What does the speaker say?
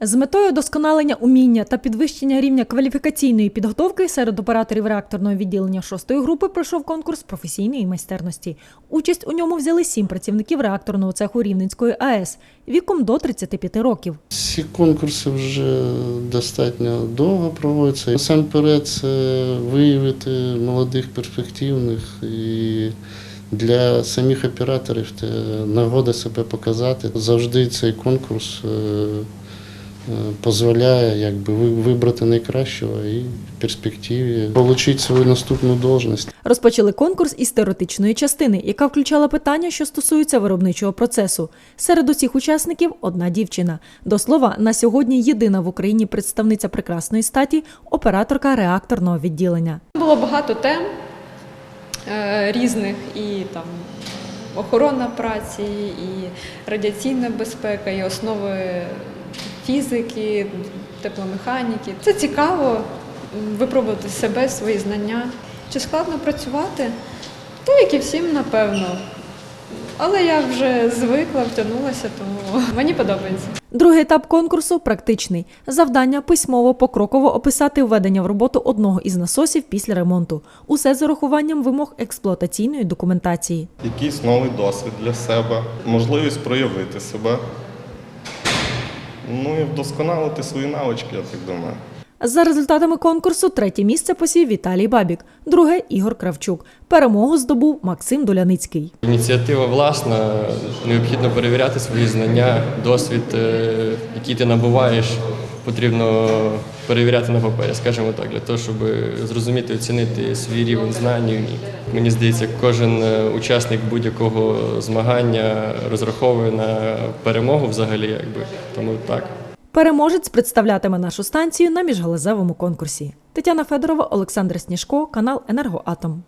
З метою досконалення уміння та підвищення рівня кваліфікаційної підготовки серед операторів реакторного відділення шостої групи пройшов конкурс професійної майстерності. Участь у ньому взяли сім працівників реакторного цеху Рівненської АЕС віком до 35 років. Ці конкурси вже достатньо довго проводяться. Насамперед, це виявити молодих перспективних і для самих операторів це нагода себе показати. Завжди цей конкурс е, дозволяє якби, ви- вибрати найкращого і в перспективі отримати свою наступну должність. Розпочали конкурс із теоретичної частини, яка включала питання, що стосуються виробничого процесу. Серед усіх учасників одна дівчина. До слова, на сьогодні єдина в Україні представниця прекрасної статі, операторка реакторного відділення. Було багато тем е, різних і там охорона праці, і радіаційна безпека, і основи фізики, тепломеханіки. Це цікаво випробувати себе, свої знання. Чи складно працювати? Та як і всім, напевно. Але я вже звикла, втягнулася, тому мені подобається. Другий етап конкурсу практичний. Завдання письмово покроково описати введення в роботу одного із насосів після ремонту. Усе з урахуванням вимог експлуатаційної документації. якийсь новий досвід для себе, можливість проявити себе. Ну і вдосконалити свої навички, я так думаю. За результатами конкурсу третє місце посів Віталій Бабік, друге Ігор Кравчук. Перемогу здобув Максим Доляницький. Ініціатива власна, необхідно перевіряти свої знання, досвід, е, який ти набуваєш, потрібно перевіряти на папері, скажімо так, для того, щоб зрозуміти, оцінити свій рівень знань. і вмінь. Мені здається, кожен е, учасник будь-якого змагання розраховує на перемогу взагалі, якби тому так. Переможець представлятиме нашу станцію на міжгалузевому конкурсі. Тетяна Федорова, Олександр Сніжко, канал Енергоатом.